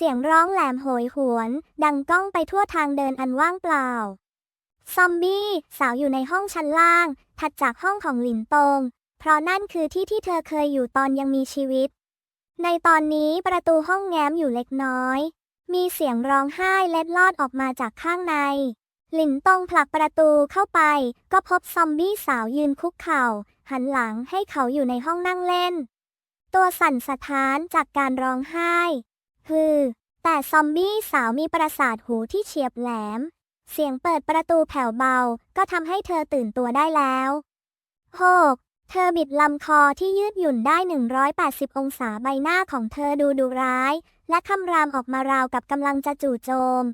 เสียงร้องแหลมโหยหวน ดังก้องไปทั่วทางเดินอันว่างเปล่า ซอมบี้ สาวอยู่ในห้องชั้นล่าง ถัดจากห้องของหลินตง เพราะนั่นคือที่ที่เธอเคยอยู่ตอนยังมีชีวิต ในตอนนี้ประตูห้องแง้มอยู่เล็กน้อย มีเสียงร้องไห้เล็ดลอดออกมาจากข้างใน หลินตงผลักประตูเข้าไป ก็พบซอมบี้สาวยืนคุกเข่า หันหลังให้เขาอยู่ในห้องนั่งเล่น ตัวสั่นสะท้านจากการร้องไห้ ฮือ แต่ซอมบี้สาวมีประสาทหูที่เฉียบแหลม เสียงเปิดประตูแผ่วเบา ก็ทำให้เธอตื่นตัวได้แล้วโฮกเธอบิดลำคอที่ยืดหยุ่นได้ 180 องศาใบหน้าของเธอดูดุร้าย และคำรามออกมาราวกับกำลังจะจู่โจม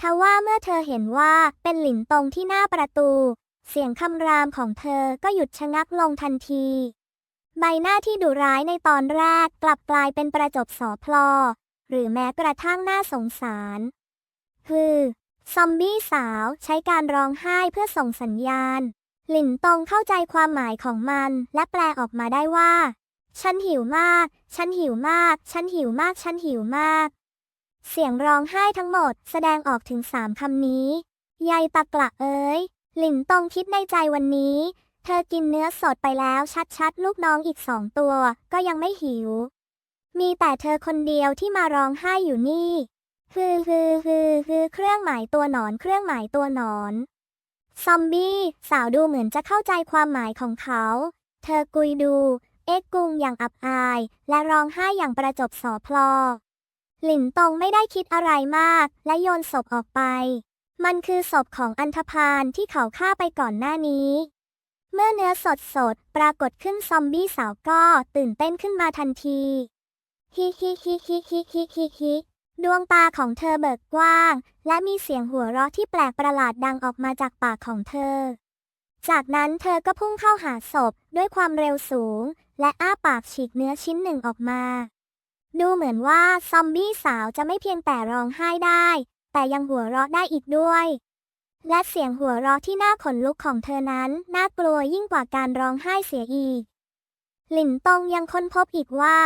ทว่าเมื่อเธอเห็นว่าเป็นหลินตรงที่หน้าประตู เสียงคำรามของเธอก็หยุดชะงักลงทันที ใบหน้าที่ดุร้ายในตอนแรกกลับกลายเป็นประจบสอพลอ หรือแม้กระทั่งน่าสงสาร คือซอมบี้สาวใช้การร้องไห้เพื่อส่งสัญญาณ หลินตงเข้าใจความหมายของมันและแปลออกมาได้ว่า ฉันหิวมาก ฉันหิวมาก ฉันหิวมาก ฉันหิวมาก เสียงร้องไห้ทั้งหมดแสดงออกถึงสามคำนี้ ยายตะกละเอ้ยหลินตงคิดในใจวันนี้ เธอกินเนื้อสดไปแล้วชัดๆ ลูกน้องอีกสองตัว ก็ยังไม่หิว มีแต่เธอคนเดียวที่มาร้องไห้อยู่นี่คือคือคือคือเครื่องหมายตัวหนอนเครื่องหมายตัวหนอน ซอมบี้สาวดูเหมือนจะเข้าใจความหมายของเขา เธอกุยดู เอ็กกุงอย่างอับอาย และร้องไห้อย่างประจบสอพลอ หลินตงไม่ได้คิดอะไรมาก และโยนศพออกไป มันคือศพของอันธพาลที่เขาฆ่าไปก่อนหน้านี้ เมื่อเนื้อสดสดปรากฏขึ้นซอมบี้สาวก็ตื่นเต้นขึ้นมาทันที ฮิฮิฮิฮิฮิฮิฮิฮิดวงตาของเธอเบิกกว้าง และมีเสียงหัวเราะที่แปลกประหลาดดังออกมาจากปากของเธอ จากนั้นเธอก็พุ่งเข้าหาศพด้วยความเร็วสูง และอ้าปากฉีกเนื้อชิ้นหนึ่งออกมา ดูเหมือนว่าซอมบี้สาวจะไม่เพียงแต่ร้องไห้ได้ แต่ยังหัวเราะได้อีกด้วย และเสียงหัวเราะที่น่าขนลุกของเธอนั้น น่ากลัวยิ่งกว่าการร้องไห้เสียอีก หลินตงยังค้นพบอีกว่า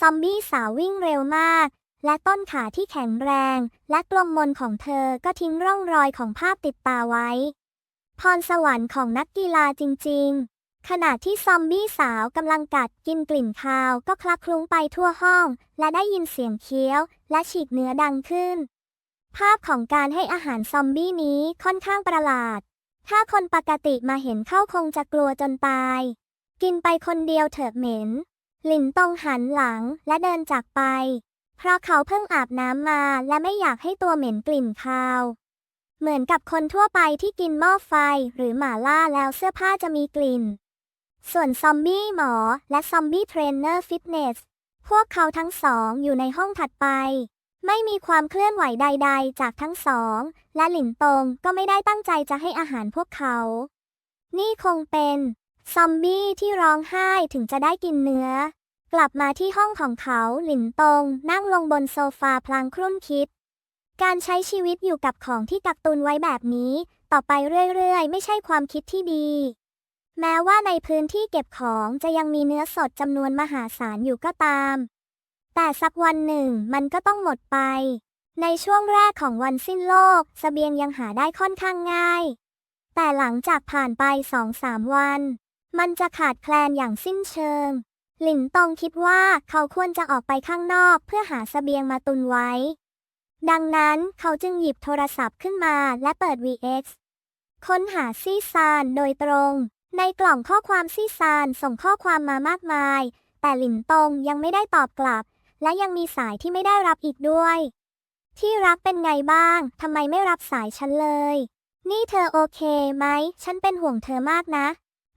ซอมบี้สาววิ่งเร็วมาก และต้นขาที่แข็งแรง และกลมมนของเธอก็ทิ้งร่องรอยของภาพติดตาไว้ พรสวรรค์ของนักกีฬาจริง ๆ ขณะที่ซอมบี้สาวกำลังกัดกินกลิ่นคาวก็คลักคลุ้งไปทั่วห้อง และได้ยินเสียงเคี้ยว และฉีกเนื้อดังขึ้น ภาพของการให้อาหารซอมบี้นี้ค่อนข้างประหลาด ถ้าคนปกติมาเห็นเข้าคงจะกลัวจนตาย กินไปคนเดียวเถอะเหม็น หลินตองหันหลังและเดินจากไป เพราะเขาเพิ่งอาบน้ำมาและไม่อยากให้ตัวเหม็นกลิ่นคาว เหมือนกับคนทั่วไปที่กินหม้อไฟหรือหม่าล่าแล้วเสื้อผ้าจะมีกลิ่น ส่วนซอมบี้หมอและซอมบี้เทรนเนอร์ฟิตเนสพวกเขาทั้งสองอยู่ในห้องถัดไป ไม่มีความเคลื่อนไหวใด ๆ จากทั้งสอง และหลินตงก็ไม่ได้ตั้งใจจะให้อาหารพวกเขา นี่คงเป็น ซอมบี้ที่ร้องไห้ถึงจะได้กินเนื้อ กลับมาที่ห้องของเขาหลินตง นั่งลงบนโซฟาพลางครุ่นคิด การใช้ชีวิตอยู่กับของที่กักตุนไว้แบบนี้ ต่อไปเรื่อยๆ ไม่ใช่ความคิดที่ดี แม้ว่าในพื้นที่เก็บของจะยังมีเนื้อสดจำนวนมหาศาลอยู่ก็ตาม แต่สักวันหนึ่งมันก็ต้องหมดไป ในช่วงแรกของวันสิ้นโลกสเสบียงยังหาได้ค่อนข้างง่าย แต่หลังจากผ่านไปสองสามวัน มันจะขาดแคลนอย่างสิ้นเชิง หลินตองคิดว่าเขาควรจะออกไปข้างนอกเพื่อหาสเสบียงมาตุนไว้ ดังนั้นเขาจึงหยิบโทรศัพท์ขึ้นมาและเปิด VX ค้นหาซี่ซานโดยตรง ในกล่องข้อความซี่ซานส่งข้อความมามากมาย แต่หลินตงยังไม่ได้ตอบกลับ และยังมีสายที่ไม่ได้รับอีกด้วย ที่รักเป็นไงบ้าง ทำไมไม่รับสายฉันเลย นี่เธอโอเคไหม ฉันเป็นห่วงเธอมากนะ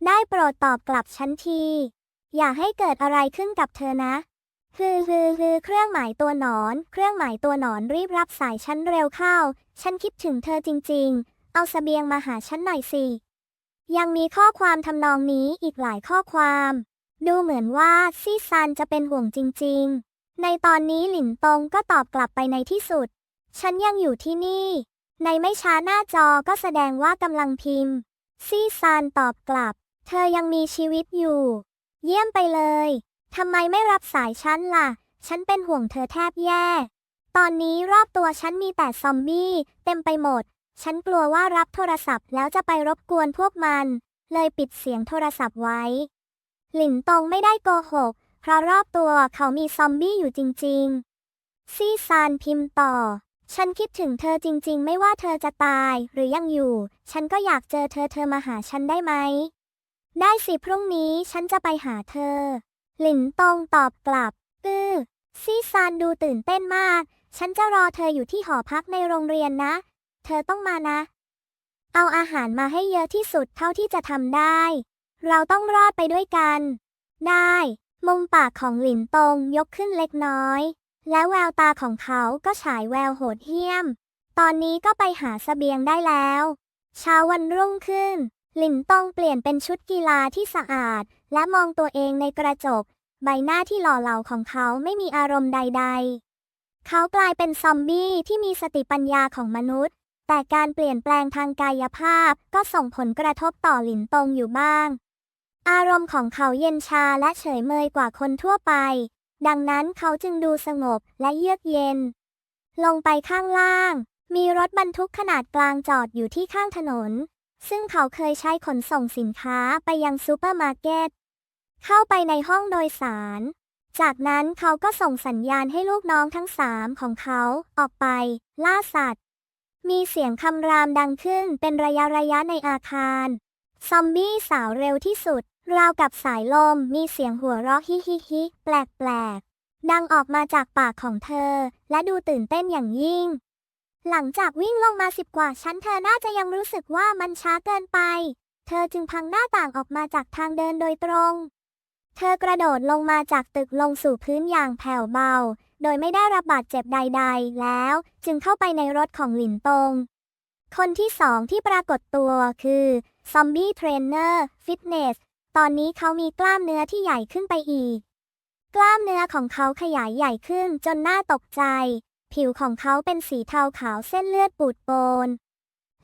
ได้โปรดตอบกลับฉันที อย่าให้เกิดอะไรขึ้นกับเธอนะคือคือคือเครื่องหมายตัวหนอน เครื่องหมายตัวหนอนรีบรับสายฉันเร็วเข้า ฉันคิดถึงเธอจริง ๆ เอาเสบียงมาหาฉันหน่อยสิ ยังมีข้อความทำนองนี้อีกหลายข้อความ ดูเหมือนว่าซี่ซันจะเป็นห่วงจริง ๆ ในตอนนี้หลินตงก็ตอบกลับไปในที่สุด ฉันยังอยู่ที่นี่ ในไม่ช้าหน้าจอก็แสดงว่ากำลังพิมพ์ ซี่ซานตอบกลับ เธอยังมีชีวิตอยู่ เยี่ยมไปเลย ทำไมไม่รับสายฉันล่ะ ฉันเป็นห่วงเธอแทบแย่ ตอนนี้รอบตัวฉันมีแต่ซอมบี้เต็มไปหมด ฉันกลัวว่ารับโทรศัพท์แล้วจะไปรบกวนพวกมัน เลยปิดเสียงโทรศัพท์ไว้ หลินตงไม่ได้โกหก เพราะรอบตัวเขามีซอมบี้อยู่จริง ๆ ซี่ซานพิมพ์ต่อ ฉันคิดถึงเธอจริง ๆ ไม่ว่าเธอจะตายหรือยังอยู่ ฉันก็อยากเจอเธอเธอมาหาฉันได้ไหม ได้สิพรุ่งนี้ฉันจะไปหาเธอ หลินตงตอบกลับ อือซี่ซานดูตื่นเต้นมาก ฉันจะรอเธออยู่ที่หอพักในโรงเรียนนะ เธอต้องมานะ เอาอาหารมาให้เยอะที่สุดเท่าที่จะทำได้ เราต้องรอดไปด้วยกัน ได้ มุมปากของหลินตงยกขึ้นเล็กน้อย และแววตาของเขาก็ฉายแววโหดเหี้ยม ตอนนี้ก็ไปหาเสบียงได้แล้ว เช้าวันรุ่งขึ้น หลินตองเปลี่ยนเป็นชุดกีฬาที่สะอาด และมองตัวเองในกระจก ใบหน้าที่หล่อเหลาของเขาไม่มีอารมณ์ใด ๆ เขากลายเป็นซอมบี้ที่มีสติปัญญาของมนุษย์ แต่การเปลี่ยนแปลงทางกายภาพก็ส่งผลกระทบต่อหลินตงอยู่บ้าง อารมณ์ของเขาเย็นชาและเฉยเมยกว่าคนทั่วไป ดังนั้นเขาจึงดูสงบและเยือกเย็น ลงไปข้างล่าง มีรถบรรทุกขนาดกลางจอดอยู่ที่ข้างถนน ซึ่งเขาเคยใช้ขนส่งสินค้าไปยังซูเปอร์มาร์เก็ต เข้าไปในห้องโดยสาร จากนั้นเขาก็ส่งสัญญาณให้ลูกน้องทั้งสามของเขาออกไป ล่าสัตว์ มีเสียงคำรามดังขึ้นเป็นระยะระยะในอาคาร ซอมบี้สาวเร็วที่สุด ราวกับสายลมมีเสียงหัวเราะฮิฮิฮิแปลกแปลกๆดังออกมาจากปากของเธอ และดูตื่นเต้นอย่างยิ่ง หลังจากวิ่งลงมาสิบกว่าชั้นเธอน่าจะยังรู้สึกว่ามันช้าเกินไป เธอจึงพังหน้าต่างออกมาจากทางเดินโดยตรง เธอกระโดดลงมาจากตึกลงสู่พื้นอย่างแผ่วเบา โดยไม่ได้รับบาดเจ็บใด ๆ แล้วจึงเข้าไปในรถของหลินตง คนที่สองที่ปรากฏตัวคือซอมบี้เทรนเนอร์ฟิตเนส ตอนนี้เขามีกล้ามเนื้อที่ใหญ่ขึ้นไปอีก กล้ามเนื้อของเขาขยายใหญ่ขึ้นจนน่าตกใจ ผิวของเขาเป็นสีเทาขาวเส้นเลือดปูดโปน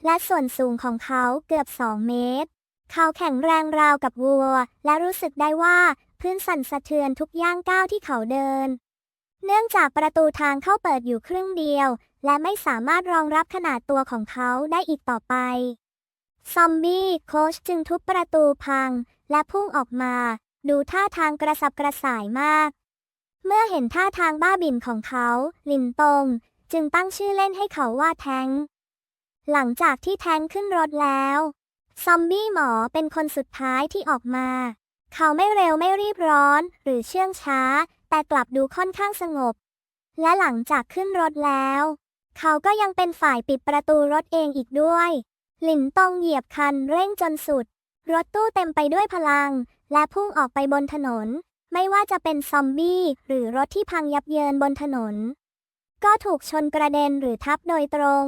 และส่วนสูงของเขาเกือบ2เมตร เขาแข็งแรงราวกับวัว และรู้สึกได้ว่าพื้นสั่นสะเทือนทุกย่างก้าวที่เขาเดิน เนื่องจากประตูทางเข้าเปิดอยู่ครึ่งเดียว และไม่สามารถรองรับขนาดตัวของเขาได้อีกต่อไป ซอมบี้โคชจึงทุบประตูพัง และพุ่งออกมา ดูท่าทางกระสับกระส่ายมาก เมื่อเห็นท่าทางบ้าบิ่นของเขาลินตงจึงตั้งชื่อเล่นให้เขาว่าแทงหลังจากที่แทงขึ้นรถแล้ว ซอมบี้หมอเป็นคนสุดท้ายที่ออกมา เขาไม่เร็วไม่รีบร้อน หรือเชื่องช้า แต่กลับดูค่อนข้างสงบ และหลังจากขึ้นรถแล้ว เขาก็ยังเป็นฝ่ายปิดประตูรถเองอีกด้วย หลินตงเหยียบคันเร่งจนสุด รถตู้เต็มไปด้วยพลัง และพุ่งออกไปบนถนน ไม่ว่าจะเป็นซอมบี้ หรือรถที่พังยับเยินบนถนน ก็ถูกชนกระเด็นหรือทับโดยตรง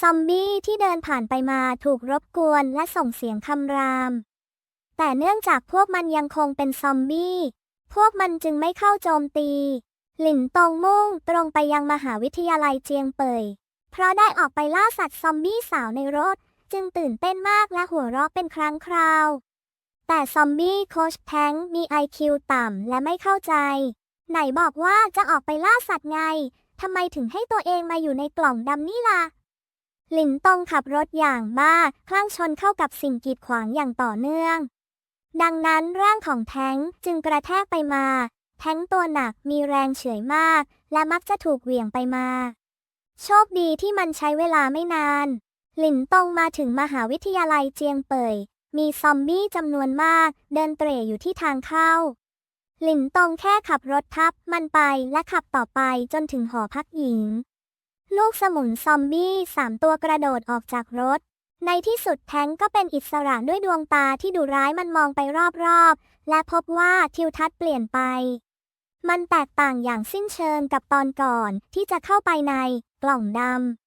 ซอมบี้ที่เดินผ่านไปมาถูกรบกวนและส่งเสียงคำราม แต่เนื่องจากพวกมันยังคงเป็นซอมบี้ พวกมันจึงไม่เข้าโจมตี หลินตงมุ่งตรงไปยังมหาวิทยาลัยเจียงเปยเพราะได้ออกไปล่าสัตว์ซอมบี้สาวในรถ จึงตื่นเต้นมากและหัวเราะเป็นครั้งคราว แต่ซอมบี้โคชแทงมี IQ ต่ำและไม่เข้าใจ ไหนบอกว่าจะออกไปล่าสัตว์ไง ทำไมถึงให้ตัวเองมาอยู่ในกล่องดำนี่ล่ะ หลินตงขับรถอย่างบ้าคลั่งชนเข้ากับสิ่งกีดขวางอย่างต่อเนื่อง ดังนั้นร่างของแท้งจึงกระแทกไปมา แท้งตัวหนักมีแรงเฉยมาก และมักจะถูกเหวี่ยงไปมา โชคดีที่มันใช้เวลาไม่นาน หลินตงมาถึงมหาวิทยาลัยเจียงเป่ย มีซอมบี้จำนวนมาก เดินเตร่อยู่ที่ทางเข้า หลินตงแค่ขับรถทับมันไปและขับต่อไปจนถึงหอพักหญิง ลูกสมุนซอมบี้สามตัวกระโดดออกจากรถ ในที่สุดแท้งก็เป็นอิสระด้วยดวงตาที่ดุร้ายมันมองไปรอบๆ และพบว่าทิวทัศน์เปลี่ยนไป มันแตกต่างอย่างสิ้นเชิงกับตอนก่อนที่จะเข้าไปในกล่องดำ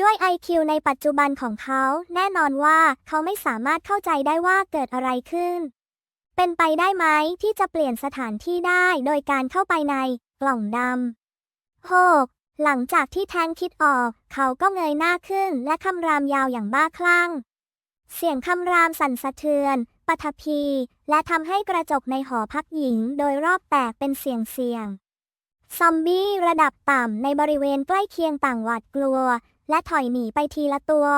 ด้วย IQ ในปัจจุบันของเขา แน่นอนว่าเขาไม่สามารถเข้าใจได้ว่าเกิดอะไรขึ้น เป็นไปได้ไหมที่จะเปลี่ยนสถานที่ได้โดยการเข้าไปในกล่องดำ 6. หลังจากที่แทงคิดออก เขาก็เงยหน้าขึ้นและคำรามยาวอย่างบ้าคลั่ง เสียงคำรามสั่นสะเทือนปฐพี และทำให้กระจกในหอพักหญิงโดยรอบแตกเป็นเสียงเสียง ซอมบี้ระดับต่ำในบริเวณใกล้เคียงต่างหวาดกลัว และถอยหนีไปทีละตัว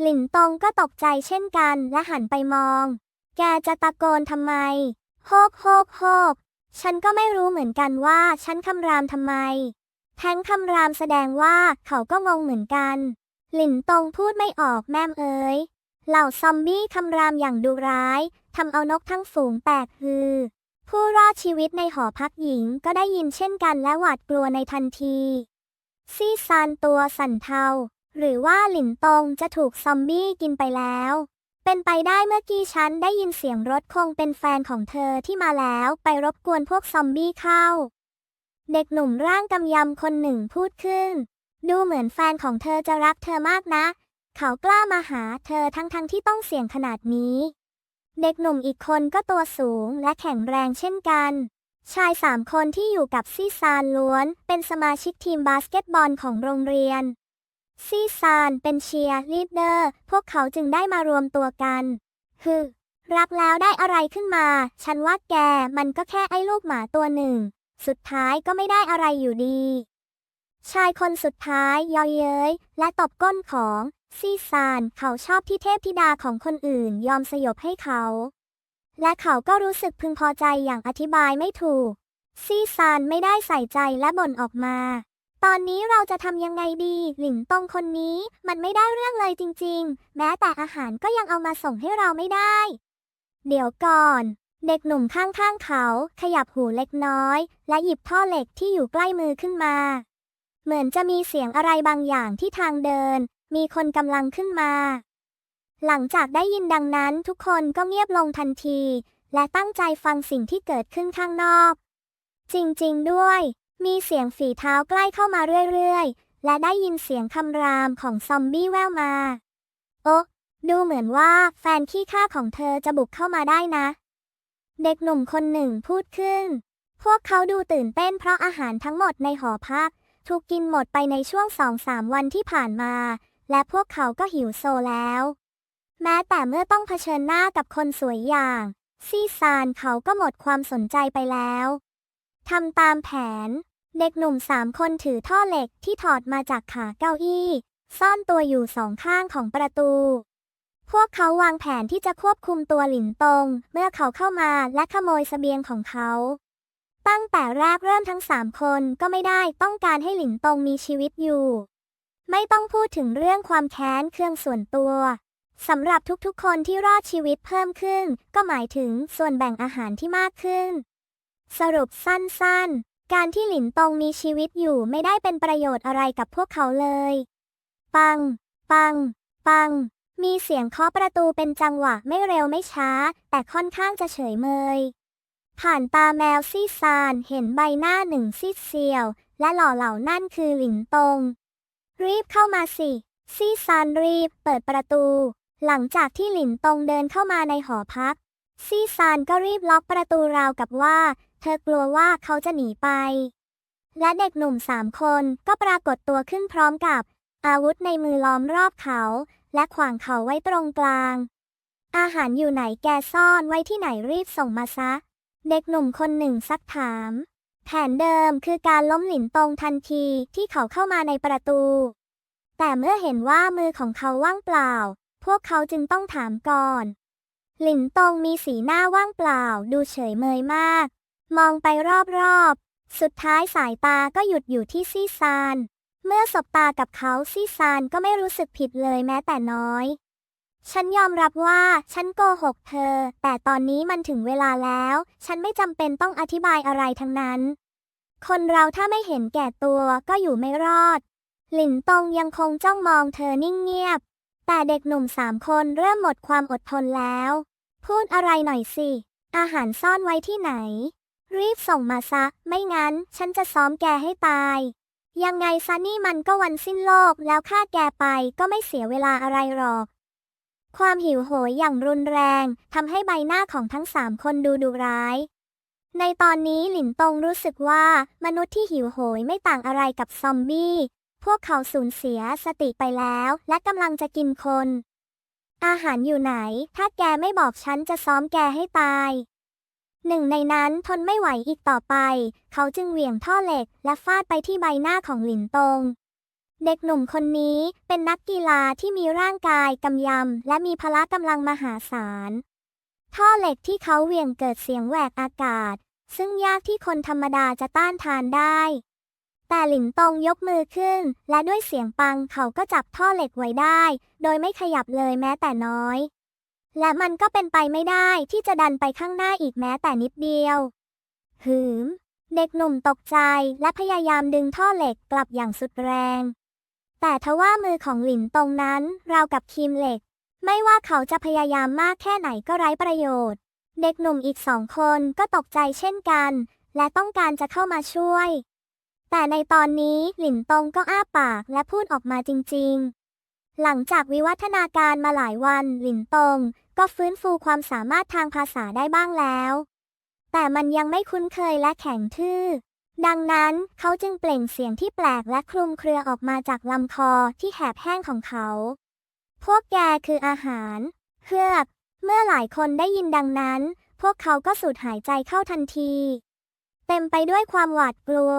หลินตงก็ตกใจเช่นกันและหันไปมอง แกจะตะโกนทำไม โฮกโฮกโฮก ฉันก็ไม่รู้เหมือนกันว่าฉันคำรามทำไม แทงคำรามแสดงว่าเขาก็งงเหมือนกัน หลินตงพูดไม่ออกแม่มเอ๋ย เหล่าซอมบี้คำรามอย่างดุร้ายทำเอานกทั้งฝูงแตกฮือ ผู้รอดชีวิตในหอพักหญิงก็ได้ยินเช่นกันและหวาดกลัวในทันที ซี่ซานตัวสั่นเทา หรือว่าหลินตงจะถูกซอมบี้กินไปแล้ว เป็นไปได้เมื่อกี้ฉันได้ยินเสียงรถคงเป็นแฟนของเธอที่มาแล้วไปรบกวนพวกซอมบี้เข้า เด็กหนุ่มร่างกำยำคนหนึ่งพูดขึ้น ดูเหมือนแฟนของเธอจะรักเธอมากนะ เขากล้ามาหาเธอทั้งๆทที่ต้องเสี่ยงขนาดนี้ เด็กหนุ่มอีกคนก็ตัวสูงและแข็งแรงเช่นกัน ชายสามคนที่อยู่กับซีซานล้วน เป็นสมาชิกทีมบาสเกตบอลของโรงเรียน ซีซานเป็นเชียร์ลีดเดอร์ พวกเขาจึงได้มารวมตัวกันฮึรักแล้วได้อะไรขึ้นมา ฉันว่าแกมันก็แค่ไอ้ลูกหมาตัวหนึ่ง สุดท้ายก็ไม่ได้อะไรอยู่ดี ชายคนสุดท้ายยอเย้ยและตบก้นของซีซานเขาชอบที่เทพธิดาของคนอื่นยอมสยบให้เขา และเขาก็รู้สึกพึงพอใจอย่างอธิบายไม่ถูก ซี่ซานไม่ได้ใส่ใจและบ่นออกมา ตอนนี้เราจะทำยังไงดี หลินตงคนนี้มันไม่ได้เรื่องเลยจริง ๆ แม้แต่อาหารก็ยังเอามาส่งให้เราไม่ได้ เดี๋ยวก่อน เด็กหนุ่มข้างๆเขา ขยับหูเล็กน้อย และหยิบท่อเหล็กที่อยู่ใกล้มือขึ้นมา เหมือนจะมีเสียงอะไรบางอย่างที่ทางเดิน มีคนกำลังขึ้นมา หลังจากได้ยินดังนั้นทุกคนก็เงียบลงทันที และตั้งใจฟังสิ่งที่เกิดขึ้นข้างนอก จริงๆด้วย มีเสียงฝีเท้าใกล้เข้ามาเรื่อยๆ และได้ยินเสียงคำรามของซอมบี้แววมา โอ๊ะ ดูเหมือนว่าแฟนขี้ข้าของเธอจะบุกเข้ามาได้นะ เด็กหนุ่มคนหนึ่งพูดขึ้น พวกเขาดูตื่นเต้นเพราะอาหารทั้งหมดในหอพักถูกกินหมดไปในช่วงสองสามวันที่ผ่านมา และพวกเขาก็หิวโซแล้ว แม้แต่เมื่อต้องเผชิญหน้ากับคนสวยอย่าง ซี่ซานเขาก็หมดความสนใจไปแล้วทำตามแผน เด็กหนุ่มสามคนถือท่อเหล็กที่ถอดมาจากขาเก้าอี้ ซ่อนตัวอยู่สองข้างของประตู พวกเขาวางแผนที่จะควบคุมตัวหลินตง เมื่อเขาเข้ามาและขโมยสเสบียงของเขา ตั้งแต่แรกเริ่มทั้งสามคนก็ไม่ได้ต้องการให้หลินตงมีชีวิตอยู่ ไม่ต้องพูดถึงเรื่องความแค้นเครื่องส่วนตัว สำหรับทุกๆ คนที่รอดชีวิตเพิ่มขึ้น ก็หมายถึงส่วนแบ่งอาหารที่มากขึ้น สรุปสั้นๆ การที่หลินตงมีชีวิตอยู่ไม่ได้เป็นประโยชน์อะไรกับพวกเขาเลย ปัง ปัง ปัง มีเสียงเคาะประตูเป็นจังหวะไม่เร็วไม่ช้า แต่ค่อนข้างจะเฉยเมย ผ่านตาแมวซีซานเห็นใบหน้าหนึ่งซีดเซียว และหล่อเหล่านั่นคือหลินตง รีบเข้ามาสิ ซีซานรีบเปิดประตู หลังจากที่หลินตงเดินเข้ามาในหอพัก ซีซานก็รีบล็อกประตูราวกับว่า เธอกลัวว่าเขาจะหนีไป และเด็กหนุ่มสามคนก็ปรากฏตัวขึ้นพร้อมกับ อาวุธในมือล้อมรอบเขา และขวางเขาไว้ตรงกลาง อาหารอยู่ไหนแกซ่อนไว้ที่ไหนรีบส่งมาซะ เด็กหนุ่มคนหนึ่งซักถาม แผนเดิมคือการล้มหลินตงทันทีที่เขาเข้ามาในประตู แต่เมื่อเห็นว่ามือของเขาว่างเปล่า พวกเขาจึงต้องถามก่อน หลินตงมีสีหน้าว่างเปล่า ดูเฉยเมยมาก มองไปรอบๆ สุดท้ายสายตาก็หยุดอยู่ที่ซี่ซาน เมื่อสบตากับเขาซี่ซานก็ไม่รู้สึกผิดเลยแม้แต่น้อย ฉันยอมรับว่าฉันโกหกเธอ แต่ตอนนี้มันถึงเวลาแล้ว ฉันไม่จำเป็นต้องอธิบายอะไรทั้งนั้น คนเราถ้าไม่เห็นแก่ตัวก็อยู่ไม่รอด หลินตงยังคงจ้องมองเธอนิ่งเงียบ แต่เด็กหนุ่มสามคนเริ่มหมดความอดทนแล้ว พูดอะไรหน่อยสิ อาหารซ่อนไว้ที่ไหน รีบส่งมาซะ ไม่งั้น ฉันจะซ้อมแกให้ตาย ยังไงซะนี่มันก็วันสิ้นโลกแล้วฆ่าแกไปก็ไม่เสียเวลาอะไรหรอก ความหิวโหยอย่างรุนแรงทำให้ใบหน้าของทั้งสามคนดูดุร้าย ในตอนนี้หลินตงรู้สึกว่ามนุษย์ที่หิวโหยไม่ต่างอะไรกับซอมบี้ พวกเขาสูญเสียสติไปแล้ว และกำลังจะกินคน อาหารอยู่ไหน ถ้าแกไม่บอกฉันจะซ้อมแกให้ตาย หนึ่งในนั้นทนไม่ไหวอีกต่อไป เขาจึงเหวี่ยงท่อเหล็ก และฟาดไปที่ใบหน้าของหลินตง เด็กหนุ่มคนนี้เป็นนักกีฬาที่มีร่างกายกำยำ และมีพละกำลังมหาศาล ท่อเหล็กที่เขาเหวี่ยงเกิดเสียงแหวกอากาศ ซึ่งยากที่คนธรรมดาจะต้านทานได้ แต่หลินตงยกมือขึ้น และด้วยเสียงปังเขาก็จับท่อเหล็กไว้ได้ โดยไม่ขยับเลยแม้แต่น้อย และมันก็เป็นไปไม่ได้ที่จะดันไปข้างหน้าอีกแม้แต่นิดเดียว หืม เด็กหนุ่มตกใจและพยายามดึงท่อเหล็กกลับอย่างสุดแรง แต่ทว่ามือของหลินตงนั้นราวกับคีมเหล็ก ไม่ว่าเขาจะพยายามมากแค่ไหนก็ไร้ประโยชน์ เด็กหนุ่มอีกสองคนก็ตกใจเช่นกัน และต้องการจะเข้ามาช่วย แต่ในตอนนี้หลินตงก็อ้าปากและพูดออกมาจริงๆ หลังจากวิวัฒนาการมาหลายวันหลินตงก็ฟื้นฟูความสามารถทางภาษาได้บ้างแล้ว แต่มันยังไม่คุ้นเคยและแข็งทื่อ ดังนั้นเขาจึงเปล่งเสียงที่แปลกและคลุมเครือออกมาจากลำคอที่แหบแห้งของเขา พวกแกคืออาหารเฮือก เมื่อหลายคนได้ยินดังนั้น พวกเขาก็สูดหายใจเข้าทันที เต็มไปด้วยความหวาดกลัว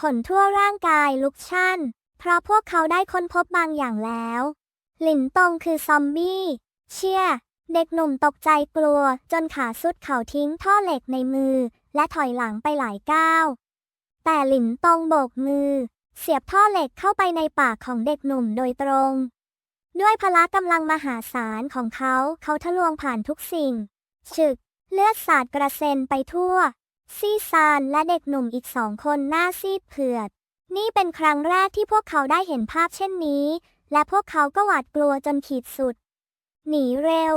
ขนทั่วร่างกายลุกชั่น เพราะพวกเขาได้ค้นพบบางอย่างแล้ว หลินตงคือซอมบี้ เชี่ย เด็กหนุ่มตกใจกลัว จนขาสุดเขาทิ้งท่อเหล็กในมือ และถอยหลังไปหลายก้าว แต่หลินตงโบกมือ เสียบท่อเหล็กเข้าไปในปากของเด็กหนุ่มโดยตรง ด้วยพละกำลังมหาศาลของเขาเขาทะลวงผ่านทุกสิ่งฉึก เลือดสาดกระเซ็นไปทั่ว ซีซานและเด็กหนุ่มอีกสองคนหน้าซีดเผือด นี่เป็นครั้งแรกที่พวกเขาได้เห็นภาพเช่นนี้ และพวกเขาก็หวาดกลัวจนขีดสุด หนีเร็ว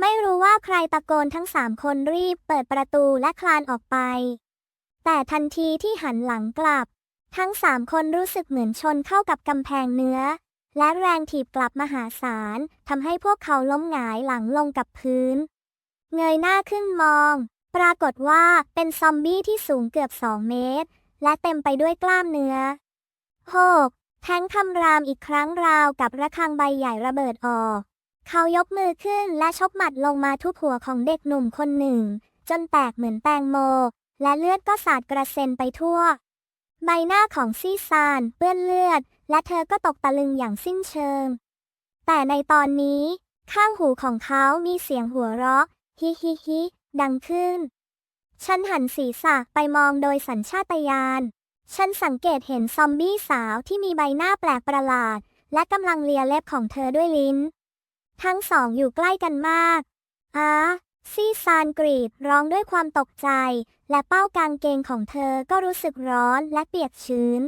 ไม่รู้ว่าใครตะโกนทั้งสามคนรีบเปิดประตูและคลานออกไป แต่ทันทีที่หันหลังกลับ ทั้งสามคนรู้สึกเหมือนชนเข้ากับกำแพงเนื้อ และแรงถีบกลับมหาศาลทำให้พวกเขาล้มหงายหลังลงกับพื้น เงยหน้าขึ้นมอง ปรากฏว่าเป็นซอมบี้ที่สูงเกือบสองเมตร และเต็มไปด้วยกล้ามเนื้อโฮกแทงคำรามอีกครั้งราวกับระฆังใบใหญ่ระเบิดออก เขายกมือขึ้นและชกหมัดลงมาทุบหัวของเด็กหนุ่มคนหนึ่ง จนแตกเหมือนแตงโม และเลือดก็สาดกระเซ็นไปทั่ว ใบหน้าของซีซานเปื้อนเลือด และเธอก็ตกตะลึงอย่างสิ้นเชิง แต่ในตอนนี้ ข้างหูของเขามีเสียงหัวเราะ ฮิฮิฮิ ดังขึ้น ฉันหันศีรษะไปมองโดยสัญชาตญาณ ฉันสังเกตเห็นซอมบี้สาวที่มีใบหน้าแปลกประหลาด และกำลังเลียเล็บของเธอด้วยลิ้น ทั้งสองอยู่ใกล้กันมากอาซีซานกรีดร้องด้วยความตกใจ และเป้ากางเกงของเธอก็รู้สึกร้อนและเปียกชื้น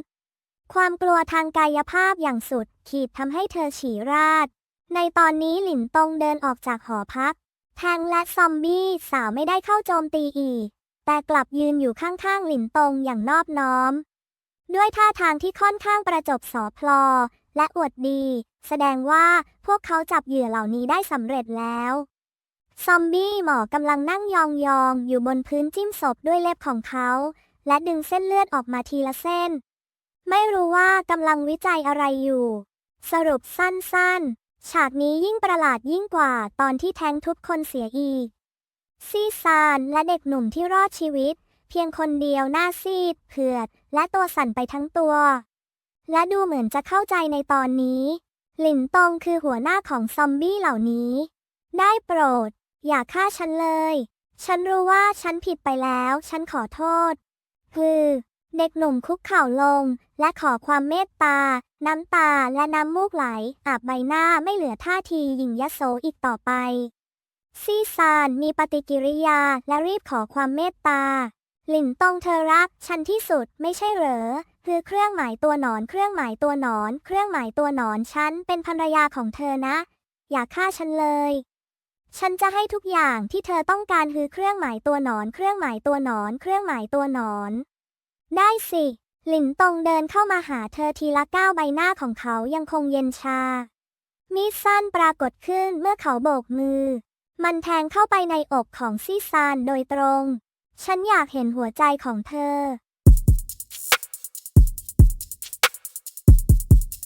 ความกลัวทางกายภาพอย่างสุดขีดทำให้เธอฉี่ราด ในตอนนี้หลินตงเดินออกจากหอพัก แทงและซอมบี้สาวไม่ได้เข้าโจมตีอีก แต่กลับยืนอยู่ข้างๆหลินตงอย่างนอบน้อม ด้วยท่าทางที่ค่อนข้างประจบสอพลอ และอวดดี แสดงว่าพวกเขาจับเหยื่อเหล่านี้ได้สำเร็จแล้ว ซอมบี้หมอกำลังนั่งยองๆอยู่บนพื้นจิ้มศพด้วยเล็บของเขา และดึงเส้นเลือดออกมาทีละเส้น ไม่รู้ว่ากำลังวิจัยอะไรอยู่ สรุปสั้นๆ ฉากนี้ยิ่งประหลาดยิ่งกว่าตอนที่แทงทุบคนเสียอีก ซีซานและเด็กหนุ่มที่รอดชีวิต เพียงคนเดียวหน้าซีดเผือด และตัวสั่นไปทั้งตัว และดูเหมือนจะเข้าใจในตอนนี้ หลินตงคือหัวหน้าของซอมบี้เหล่านี้ ได้โปรด อย่าฆ่าฉันเลย ฉันรู้ว่าฉันผิดไปแล้ว ฉันขอโทษ คือ เด็กหนุ่มคุกเข่าลง และขอความเมตตา น้ำตาและน้ำมูกไหล อาบใบหน้าไม่เหลือท่าทีหยิ่งยโสอีกต่อไป ซีซานมีปฏิกิริยาและรีบขอความเมตตา หลินตงเธอรักฉันที่สุดไม่ใช่เหรอ คือเครื่องหมายตัวหนอน เครื่องหมายตัวหนอน เครื่องหมายตัวหนอนฉันเป็นภรรยาของเธอนะ อย่าฆ่าฉันเลย ฉันจะให้ทุกอย่างที่เธอต้องการคือเครื่องหมายตัวหนอน เครื่องหมายตัวหนอน เครื่องหมายตัวหนอน ได้สิ หลินตงเดินเข้ามาหาเธอทีละก้าวใบหน้าของเขายังคงเย็นชา มีดสั้นปรากฏขึ้นเมื่อเขาโบกมือ มันแทงเข้าไปในอกของซีซานโดยตรง ฉันอยากเห็นหัวใจของเธอ